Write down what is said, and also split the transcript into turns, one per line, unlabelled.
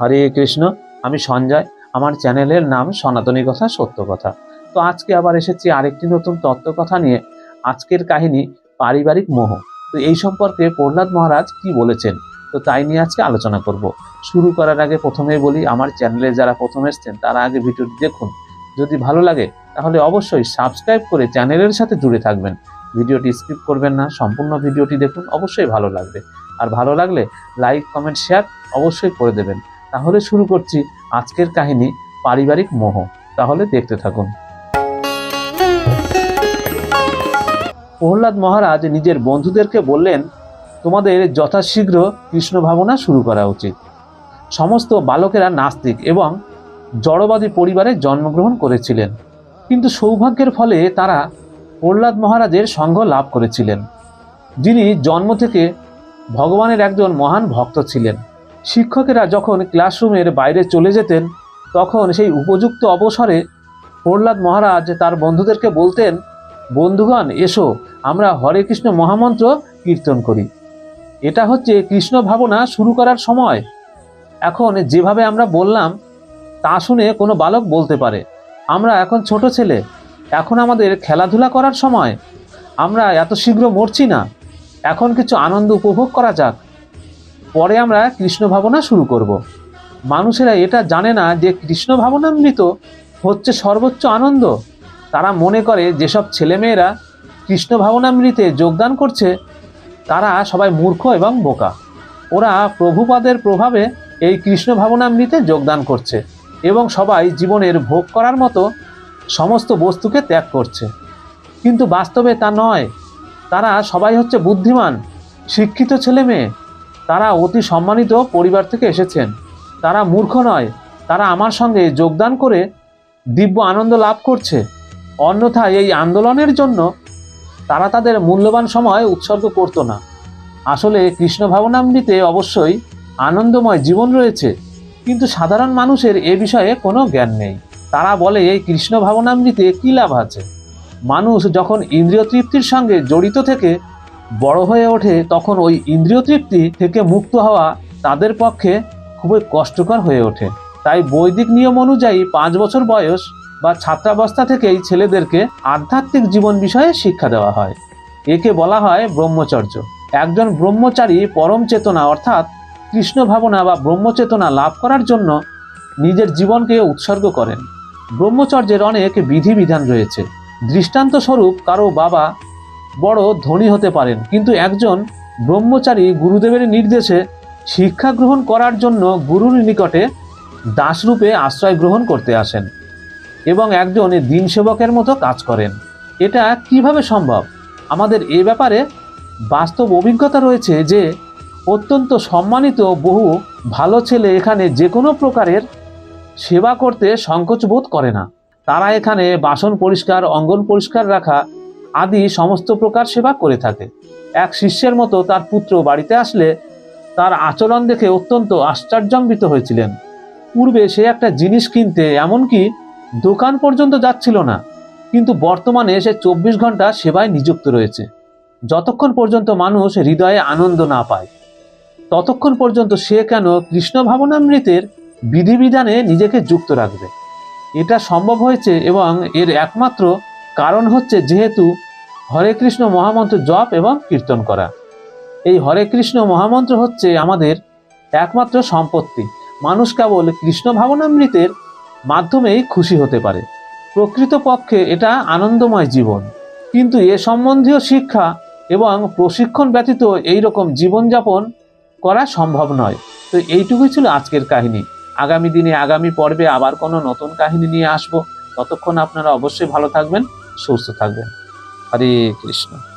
হরে কৃষ্ণ, আমি সঞ্জয়, আমার চ্যানেলের নাম সনাতনী কথা, সত্য কথা। তো আজকে আবার এসেছি আরেকটি নতুন তত্ত্ব কথা নিয়ে, আজকের কাহিনী পারিবারিক মোহ। তো এই সম্পর্কে প্রহ্লাদ মহারাজ কি বলেছেন? তো তাই নিয়ে আজকে আলোচনা করব। শুরু করার আগে প্রথমেই বলি, আমার চ্যানেলে যারা প্রথম এসছেন, তারা আগে ভিডিওটি দেখুন। যদি ভালো লাগে, তাহলে অবশ্যই সাবস্ক্রাইব করে চ্যানেলের সাথে জুড়ে থাকবেন। ভিডিওটি স্কিপ করবেন না, সম্পূর্ণ ভিডিওটি দেখুন, অবশ্যই ভালো লাগবে। আর ভালো লাগলে লাইক, কমেন্ট, শেয়ার অবশ্যই করে দেবেন। তাহলে শুরু করছি আজকের কাহিনী, পারিবারিক মোহ। তাহলে দেখতে থাকুন। প্রহ্লাদ মহারাজ নিজের বন্ধুদেরকে বললেন, তোমাদের যথাশীঘ্র কৃষ্ণ ভাবনা শুরু করা উচিত। সমস্ত বালকেরা নাস্তিক এবং জড়বাদী পরিবারে জন্মগ্রহণ করেছিলেন। কিন্তু সৌভাগ্যের ফলে তারা প্রহ্লাদ মহারাজের সঙ্গ লাভ করেছিলেন। যিনি জন্ম থেকে ভগবানের একজন মহান ভক্ত ছিলেন। শিক্ষকেরা যখন ক্লাসরুমের বাইরে চলে যেতেন, তখন সেই উপযুক্ত অবসরে প্রহ্লাদ মহারাজ তার বন্ধুদেরকে বলতেন, বন্ধুগণ, এসো, আমরা হরে কৃষ্ণ মহামন্ত্র কীর্তন করি। এটা হচ্ছে কৃষ্ণ ভাবনা শুরু করার সময়। এখন যেভাবে আমরা বললাম, তা শুনে কোনো বালক বলতে পারে, আমরা এখন ছোট ছেলে, এখন আমাদের খেলাধুলা করার সময়। আমরা এত শীঘ্র মরছি না, এখন কিছু আনন্দ উপভোগ করা যাক। পরে আমরা কৃষ্ণ ভাবনা শুরু করব। মানুষেরা এটা জানে না যে কৃষ্ণ ভাবনামৃত হচ্ছে সর্বোচ্চ আনন্দ। তারা মনে করে যেসব ছেলেমেয়েরা কৃষ্ণ ভাবনামৃতে যোগদান করছে, তারা সবাই মূর্খ এবং বোকা। ওরা প্রভুপাদের প্রভাবে এই কৃষ্ণ ভাবনামৃতে যোগদান করছে এবং সবাই জীবনের ভোগ করার মতো সমস্ত বস্তুকে ত্যাগ করছে। কিন্তু বাস্তবে তা নয়। তারা সবাই হচ্ছে বুদ্ধিমান, শিক্ষিত ছেলে মেয়ে তারা অতি সম্মানিত পরিবার থেকে এসেছেন। তারা মূর্খ নয়, তারা আমার সঙ্গে যোগদান করে দিব্য আনন্দ লাভ করছে। অন্যথায় এই আন্দোলনের জন্য তারা তাদের মূল্যবান সময় উৎসর্গ করতো না। আসলে কৃষ্ণ ভাবনামৃতে অবশ্যই আনন্দময় জীবন রয়েছে, কিন্তু সাধারণ মানুষের এ বিষয়ে কোনো জ্ঞান নেই। তারা বলে, এই কৃষ্ণ ভাবনামৃতে কী লাভ আছে? মানুষ যখন ইন্দ্রিয় তৃপ্তির সঙ্গে জড়িত থেকে বড় হয়ে ওঠে তখন ওই ইন্দ্রিয় তৃপ্তি থেকে মুক্ত হওয়া তাদের পক্ষে খুবই কষ্টকর হয়ে ওঠে। তাই বৈদিক নিয়ম অনুযায়ী পাঁচ বছর বয়স বা ছাত্রাবস্থা থেকেই ছেলেদেরকে আধ্যাত্মিক জীবন বিষয়ে শিক্ষা দেওয়া হয়। একে বলা হয় ব্রহ্মচর্য। একজন ব্রহ্মচারী পরম চেতনা অর্থাৎ কৃষ্ণ ভাবনা বা ব্রহ্মচেতনা লাভ করার জন্য নিজের জীবনকে উৎসর্গ করেন। ব্রহ্মচর্যের অনেক বিধিবিধান রয়েছে। দৃষ্টান্ত স্বরূপ কারও বাবা বড় ধনী হতে পারেন। কিন্তু একজন ব্রহ্মচারী গুরুদেবের নির্দেশে শিক্ষা গ্রহণ করার জন্য গুরুর নিকটে দাসরূপে আশ্রয় গ্রহণ করতে আসেন এবং একজন দিন সেবকের মতো কাজ করেন। এটা কীভাবে সম্ভব? আমাদের এ ব্যাপারে বাস্তব অভিজ্ঞতা রয়েছে যে অত্যন্ত সম্মানিত বহু ভালো ছেলে এখানে যে কোনো প্রকারের সেবা করতে সংকোচ বোধ করে না। তারা এখানে বাসন পরিষ্কার, অঙ্গন পরিষ্কার রাখা আদি সমস্ত প্রকার সেবা করে থাকে। এক শিষ্যের মতো তার পুত্র বাড়িতে আসলে তার আচরণ দেখে অত্যন্ত আশ্চর্যান্বিত হয়েছিলেন। পূর্বে সে একটা জিনিস কিনতে এমনকি দোকান পর্যন্ত যাচ্ছিল না, কিন্তু বর্তমানে সে চব্বিশ ঘণ্টা সেবায় নিযুক্ত রয়েছে। যতক্ষণ পর্যন্ত মানুষ হৃদয়ে আনন্দ না পায়, ততক্ষণ পর্যন্ত সে কেন কৃষ্ণ ভাবনামৃতের বিধিবিধানে নিজেকে যুক্ত রাখবে? এটা সম্ভব হয়েছে এবং এর একমাত্র কারণ হচ্ছে যেহেতু হরে কৃষ্ণ মহামন্ত্র জপ এবং কীর্তন করা। এই হরে কৃষ্ণ মহামন্ত্র হচ্ছে আমাদের একমাত্র সম্পত্তি। মানুষ কেবল কৃষ্ণ ভাবনামৃতের মাধ্যমেই খুশি হতে পারে। প্রকৃতপক্ষে এটা আনন্দময় জীবন। কিন্তু এ সম্বন্ধীয় শিক্ষা এবং প্রশিক্ষণ ব্যতীত এই রকম জীবনযাপন করা সম্ভব নয়। তো এইটুকুই ছিল আজকের কাহিনী। আগামী দিনে, আগামী পর্বে আবার কোনো নতুন কাহিনী নিয়ে আসব। ততক্ষণ আপনারা অবশ্যই ভালো থাকবেন। সুস্থ থাকবেন। হরে কৃষ্ণ।